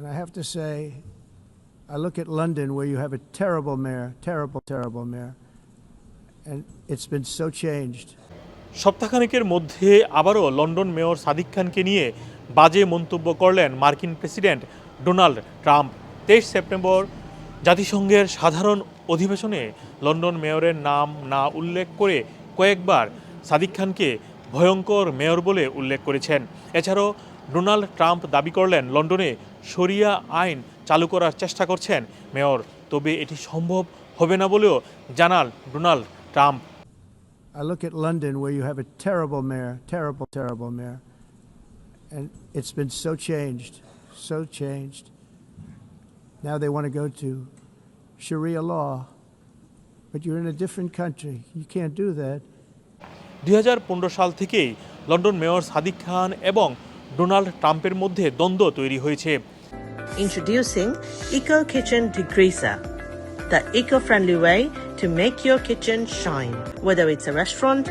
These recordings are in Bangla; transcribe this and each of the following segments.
And I have to say, I look at London where you have a terrible mayor, terrible, terrible mayor, and it's been so changed. সপ্তাহখানেকের মধ্যে আবারও লন্ডন মেয়র সাদিক খানকে নিয়ে বাজে মন্তব্য করলেন মার্কিন প্রেসিডেন্ট ডোনাল্ড ট্রাম্প তেইশ সেপ্টেম্বর জাতিসংঘের সাধারণ অধিবেশনে লন্ডন মেয়রের নাম না উল্লেখ করে কয়েকবার সাদিক খানকে ভয়ঙ্কর মেয়র বলে উল্লেখ করেছেন এছাড়াও ডোনাল্ড ট্রাম্প দাবি করলেন লন্ডনে শরিয়া আইন চালু করার চেষ্টা করছেন মেয়র তবে এটি সম্ভব হবে না বলেও জানাল Donald Trump I look at London where you have a terrible mayor, terrible, terrible mayor, and it's been so changed, so changed. Now they want to go to Sharia law, but you're in a different country. You can't do that. দুই হাজার পনেরো সাল থেকেই লন্ডন মেয়র সাদিক খান এবং ডোনাল্ড ট্রাম্পের মধ্যে দ্বন্দ্ব তৈরি হয়েছে। Introducing Eco Kitchen Degreaser, the eco-friendly way to make your kitchen shine, whether it's a restaurant,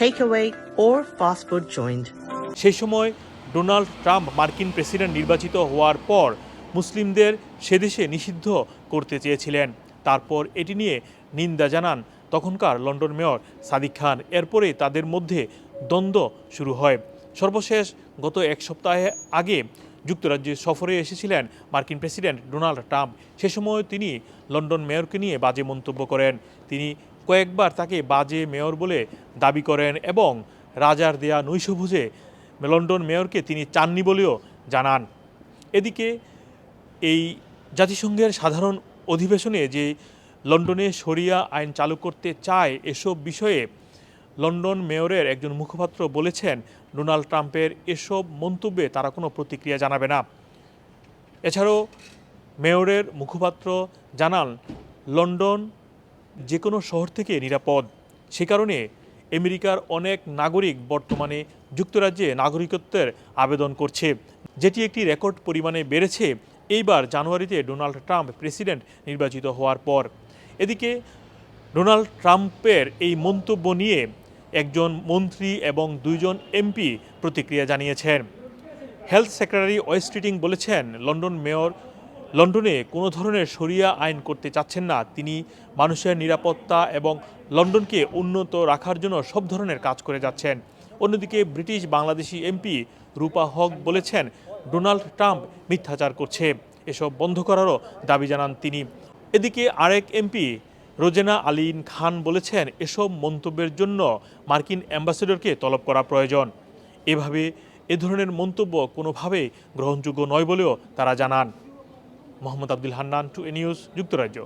takeaway, or fast food joint. সেই সময় ডোনাল্ড ট্রাম্প মার্কিন প্রেসিডেন্ট নির্বাচিত হওয়ার পর মুসলিমদের সেদেশে নিষিদ্ধ করতে চেয়েছিলেন। তারপর এটি নিয়ে নিন্দা জানান তখনকার লন্ডন মেয়র সাদিক খান। এরপরে তাদের মধ্যে দ্বন্দ্ব শুরু হয়। সর্বশেষ গত এক সপ্তাহে আগে যুক্তরাজ্যে সফরে এসেছিলেন মার্কিন প্রেসিডেন্ট ডোনাল্ড ট্রাম্প। সে সময় তিনি লন্ডন মেয়রকে নিয়ে বাজে মন্তব্য করেন। তিনি কয়েকবার তাকে বাজে মেয়র বলে দাবি করেন এবং রাজার দেয়া নৈশভোজে লন্ডন মেয়রকে তিনি চাননি বলেও জানান। এদিকে এই জাতিসংঘের সাধারণ অধিবেশনে যে লন্ডনে শরিয়া আইন চালু করতে চায়, এসব বিষয়ে লন্ডন মেয়রের একজন মুখপাত্র বলেছেন, ডোনাল্ড ট্রাম্পের এসব মন্তব্যে তারা কোনো প্রতিক্রিয়া জানাবে না। এছাড়াও মেয়রের মুখপাত্র জানান, লন্ডন যে কোনো শহর থেকে নিরাপদ। সে কারণে আমেরিকার অনেক নাগরিক বর্তমানে যুক্তরাজ্যে নাগরিকত্বের আবেদন করছে। যেটি একটি রেকর্ড পরিমাণে বেড়েছে। এইবার জানুয়ারিতে ডোনাল্ড ট্রাম্প প্রেসিডেন্ট নির্বাচিত হওয়ার পর। এদিকে, ডোনাল্ড ট্রাম্পের এই মন্তব্য নিয়ে একজন মন্ত্রী এবং দুইজন এমপি প্রতিক্রিয়া জানিয়েছেন। হেলথ সেক্রেটারি ওয়েস্ট্রিটিং বলেছেন, লন্ডন মেয়র লন্ডনে কোনো ধরনের শরিয়া আইন করতে চাচ্ছেন না। তিনি মানুষের নিরাপত্তা এবং লন্ডনকে উন্নত রাখার জন্য সব ধরনের কাজ করে যাচ্ছেন। অন্যদিকে ব্রিটিশ বাংলাদেশি এমপি রূপা হক বলেছেন, ডোনাল্ড ট্রাম্প মিথ্যাচার করছে। এসব বন্ধ করারও দাবি জানান তিনি। এদিকে আরেক এমপি রোজেনা আলীন খান বলেছেন, এসব মন্তব্যের জন্য মার্কিন অ্যাম্বাসেডরকে তলব করা প্রয়োজন। এভাবে এ ধরনের মন্তব্য কোনোভাবে গ্রহণযোগ্য নয় বলেও তারা জানান। Mohammad Abdul Hannan, two A news, যুক্তরাজ্য।